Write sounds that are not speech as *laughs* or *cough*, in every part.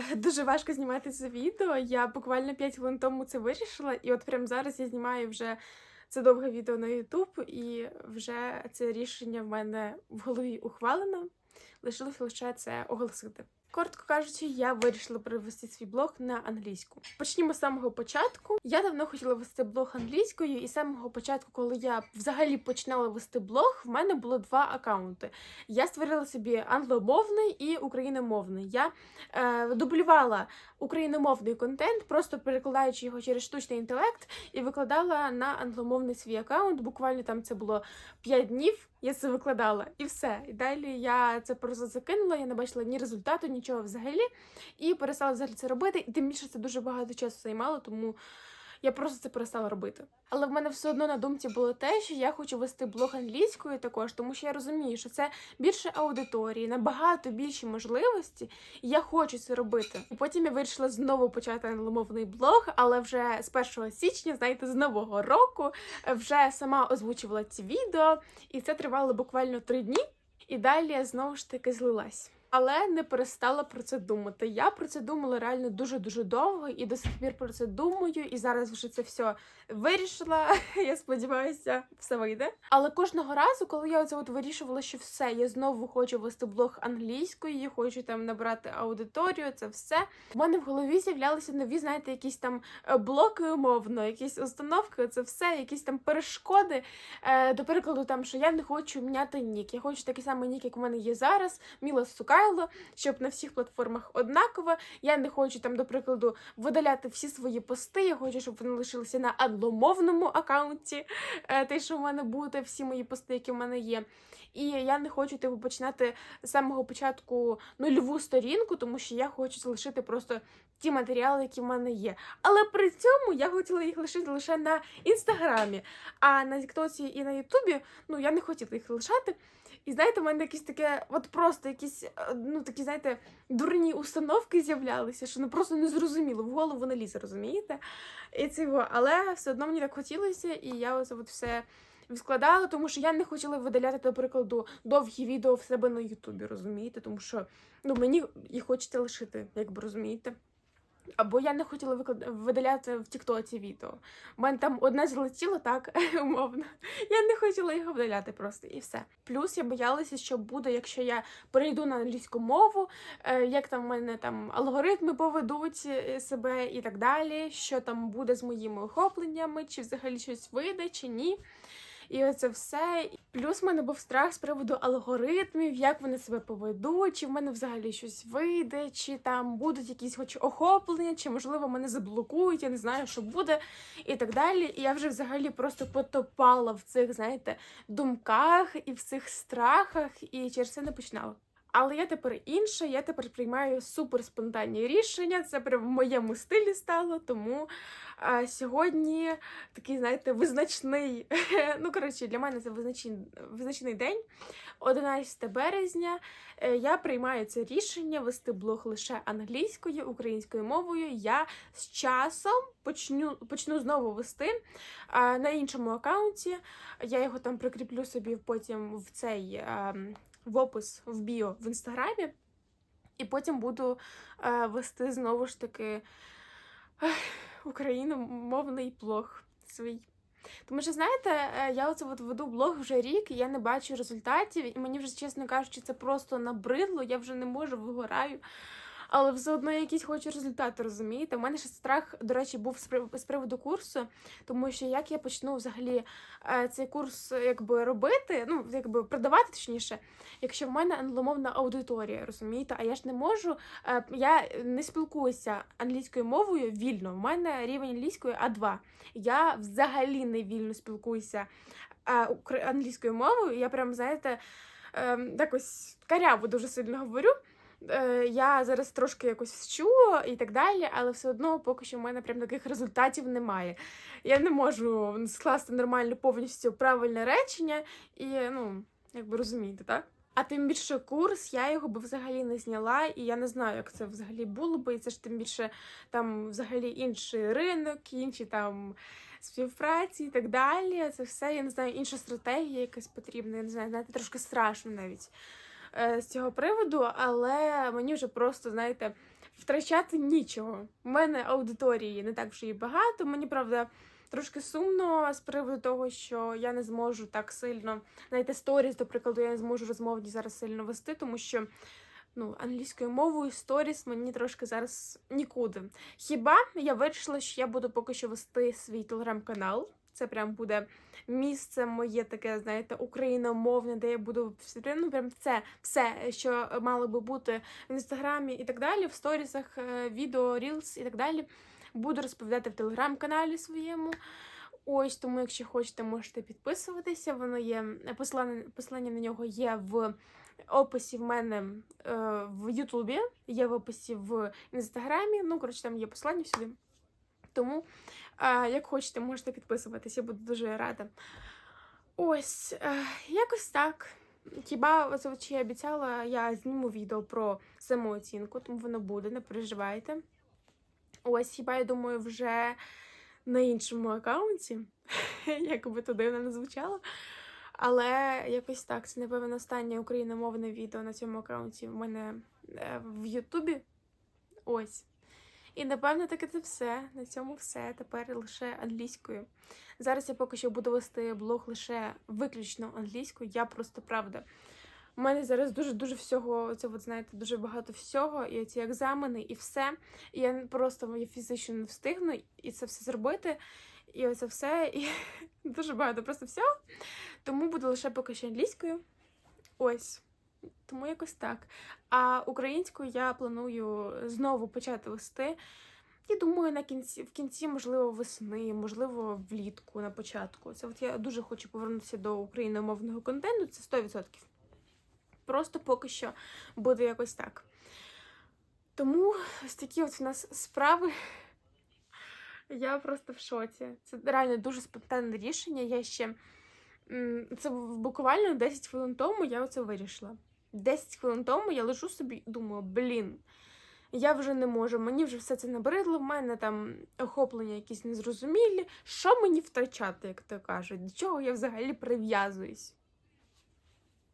*laughs* Дуже важко знімати це відео. Я буквально 5 хвилин тому це вирішила, і от прямо зараз я знімаю вже це довге відео на YouTube, і вже це рішення в мене в голові ухвалено. Лишилося лише це оголосити. Коротко кажучи, я вирішила перевести свій блог на англійську. Почнімо з самого початку. Я давно хотіла вести блог англійською, і з самого початку, коли я взагалі починала вести блог, в мене було два акаунти. Я створила собі англомовний і україномовний. Я е, дублювала україномовний контент, просто перекладаючи його через штучний інтелект, і викладала на англомовний свій акаунт. Буквально там це було 5 днів. Я це викладала і все. І далі я це просто закинула, я не бачила ні результату, нічого взагалі. І перестала взагалі це робити. І тим більше це дуже багато часу займало, тому я просто це перестала робити. Але в мене все одно на думці було те, що я хочу вести блог англійською також, тому що я розумію, що це більше аудиторії, набагато більші можливості, і я хочу це робити. І потім я вирішила знову почати англомовний блог, але вже з 1 січня, знаєте, з нового року вже сама озвучувала ці відео, і це тривало буквально три дні. І далі я знову ж таки злилась. Але не перестала про це думати. Я про це думала реально дуже дуже довго і до сих пір про це думаю. І зараз вже це все вирішила. *laughs* Я сподіваюся, все вийде. Але кожного разу, коли я оце от вирішувала, що все, я знову хочу вести блог англійською, хочу там набрати аудиторію, це все. У мене в голові з'являлися нові, знаєте, якісь там е, блоки умовно, якісь установки, це все, якісь там перешкоди. Е, До прикладу, там що я не хочу міняти нік. Я хочу такий самий нік, як у мене є зараз. Міла Сукайло, щоб на всіх платформах однаково. Я не хочу там, до прикладу, видаляти всі свої пости. Я хочу, щоб вони лишилися на англомовному аккаунті. Те, що в мене буде, всі мої пости, які в мене є. І я не хочу типу починати з самого початку нульову сторінку, тому що я хочу залишити просто ті матеріали, які в мене є. Але при цьому я хотіла їх лишити лише на інстаграмі, а на Тіктоці і на Ютубі ну я не хотіла їх лишати. І знаєте, в мене якісь таке, от просто якісь, е, ну такі, знаєте, дурні установки з'являлися, що ну просто не зрозуміло, в голову не лізе, розумієте? І цього, але все одно мені так хотілося, і я ось от все відкладала, тому що я не хотіла видаляти, до прикладу, довгі відео в себе на Ютубі, розумієте? Тому що ну, мені їх хочеться лишити, якби розумієте. Або я не хотіла виклад... видаляти в Тіктоці відео. У мене там одне залетіло так, *laughs* умовно. Я не хотіла його видаляти просто і все. Плюс я боялася, що буде, якщо я перейду на англійську мову, е, як там в мене там алгоритми поведуть е, себе і так далі, що там буде з моїми охопленнями, чи взагалі щось вийде, чи ні. І оце все. Плюс в мене був страх з приводу алгоритмів, як вони себе поведуть, чи в мене взагалі щось вийде, чи там будуть якісь хоч охоплення, чи можливо мене заблокують, я не знаю, що буде, і так далі. І я вже взагалі просто потопала в цих, знаєте, думках і в цих страхах, і через це не починала. Але я тепер інша, я тепер приймаю суперспонтанні рішення. Це прям в моєму стилі стало. Тому а, сьогодні такий, знаєте, визначний. *laughs* Ну, коротше, для мене це визначний, визначний день. 11 березня Е, я приймаю це рішення вести блог лише англійською, українською мовою. Я з часом почну почну знову вести а, на іншому аккаунті. Я його там прикріплю собі потім в цей. А, в опис в біо в інстаграмі, і потім буду е, вести знову ж таки україномовний блог свій. Тому що, знаєте, е, я оце от веду блог вже рік, і я не бачу результатів, і мені вже, чесно кажучи, це просто набридло, я вже не можу, вигораю але все одно якісь хочу результати, розумієте? У мене ще страх, до речі, був з приводу курсу, тому що як я почну взагалі е, цей курс якби робити, ну якби продавати точніше, якщо в мене англомовна аудиторія, розумієте? А я ж не можу, е, я не спілкуюся англійською мовою вільно. У мене рівень англійської А2. Я взагалі не вільно спілкуюся е, англійською мовою. Я прям, знаєте, ем, якось каряво дуже сильно говорю. Е, я зараз трошки якось вчу і так далі, але все одно поки що в мене прям таких результатів немає. Я не можу скласти нормально повністю правильне речення і, ну, якби розумієте, так? А тим більше курс, я його би взагалі не зняла, і я не знаю, як це взагалі було би. І це ж тим більше там взагалі інший ринок, інші там співпраці і так далі. Це все, я не знаю, інша стратегія якась потрібна. Я не знаю, знаєте, трошки страшно навіть. Е, з цього приводу, але мені вже просто, знаєте, втрачати нічого. У мене аудиторії не так вже і багато. Мені правда трошки сумно з приводу того, що я не зможу так сильно знайти сторіс, до прикладу, я не зможу розмовні зараз сильно вести, тому що. Ну, англійською мовою сторіс мені трошки зараз нікуди. Хіба я вирішила, що я буду поки що вести свій телеграм-канал. Це прям буде місце моє таке, знаєте, україномовне, де я буду ну, прям це все, що мало би бути в інстаграмі і так далі, в сторісах, е, відео, рілс і так далі. Буду розповідати в телеграм-каналі своєму. Ось тому, якщо хочете, можете підписуватися. Воно є посилання, посилання на нього є в описі в мене е, в Ютубі, є в описі в інстаграмі. Ну, коротше, там є посилання сюди. Тому, як хочете, можете підписуватися, я буду дуже рада. Ось, е, якось так. Хіба чи я обіцяла, я зніму відео про самооцінку, тому воно буде, не переживайте. Ось, хіба я думаю, вже на іншому аккаунті, *laughs* як би то дивно не звучало. Але якось так, це, напевно, останнє україномовне відео на цьому аккаунті в мене е, в Ютубі. Ось. І напевно таки це все. На цьому все. Тепер лише англійською. Зараз я поки що буду вести блог лише виключно англійською. Я просто правда. У мене зараз дуже-дуже всього, це от знаєте, дуже багато всього, і ці екзамени, і все. І я просто я фізично не встигну і це все зробити. І оце все, і *laughs* дуже багато просто всього. Тому буду лише поки що англійською. Ось. Тому якось так. А українською я планую знову почати вести. Я думаю, на кінці, в кінці, можливо, весни, можливо, влітку на початку. Це от я дуже хочу повернутися до україномовного контенту, це 100%. Просто поки що буде якось так. Тому ось такі от у нас справи. Я просто в шоці. Це реально дуже спонтанне рішення. Я ще це буквально 10 хвилин тому я оце вирішила. 10 хвилин тому я лежу собі і думаю, блін, я вже не можу, мені вже все це набридло, в мене там охоплення якісь незрозумілі. Що мені втрачати, як то кажуть? До чого я взагалі прив'язуюсь?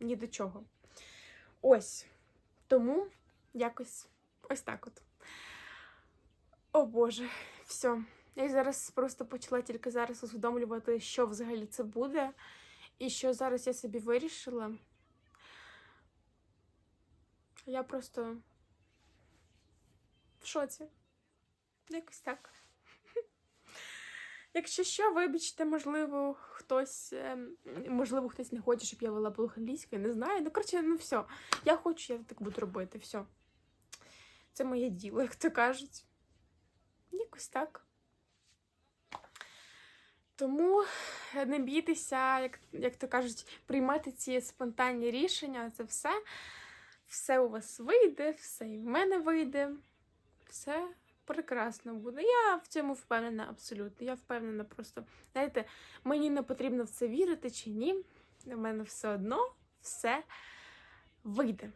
Ні до чого. Ось. Тому якось ось так от. О Боже, все. Я зараз просто почала тільки зараз усвідомлювати, що взагалі це буде, і що зараз я собі вирішила. Я просто в шоці. Якось так. *laughs* Якщо що, вибачте, можливо, хтось, ем, можливо, хтось не хоче, щоб я вела блог англійською, не знаю. Ну, коротше, ну все. Я хочу, я так буду робити. Все. Це моє діло, як то кажуть. Якось так. Тому не бійтеся, як, як то кажуть, приймати ці спонтанні рішення. Це все. Все у вас вийде, все і в мене вийде. Все прекрасно буде. Я в цьому впевнена абсолютно. Я впевнена просто. Знаєте, мені не потрібно в це вірити чи ні. У мене все одно все вийде.